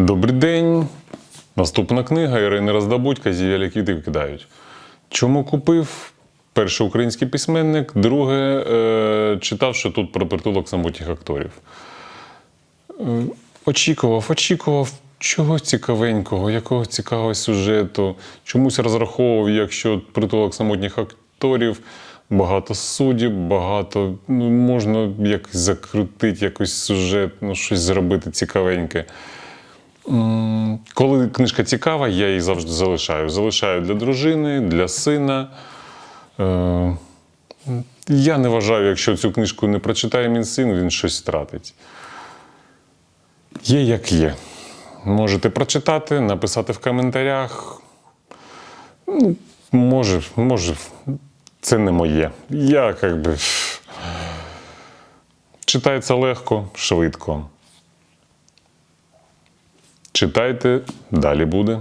Добрий день. Наступна книга Ірини Роздобудька «Зів'ялі квіти викидають. Чому купив? Перший український письменник, друге е, читав, що тут про притулок самотніх акторів. Е, очікував, очікував чогось цікавенького, якогось цікавого сюжету. Чомусь розраховував, якщо притулок самотніх акторів, багато суддів, багато ну, можна якось закрутити якийсь сюжет, ну, щось зробити цікавеньке. Коли книжка цікава, я її завжди залишаю. Залишаю для дружини, для сина. Е, Я не вважаю, якщо цю книжку не прочитає мій син, він щось втратить. Є як є. Можете прочитати, написати в коментарях. Ну, може, може, це не моє. Я як би. Читається легко, швидко. Читайте, далі буде.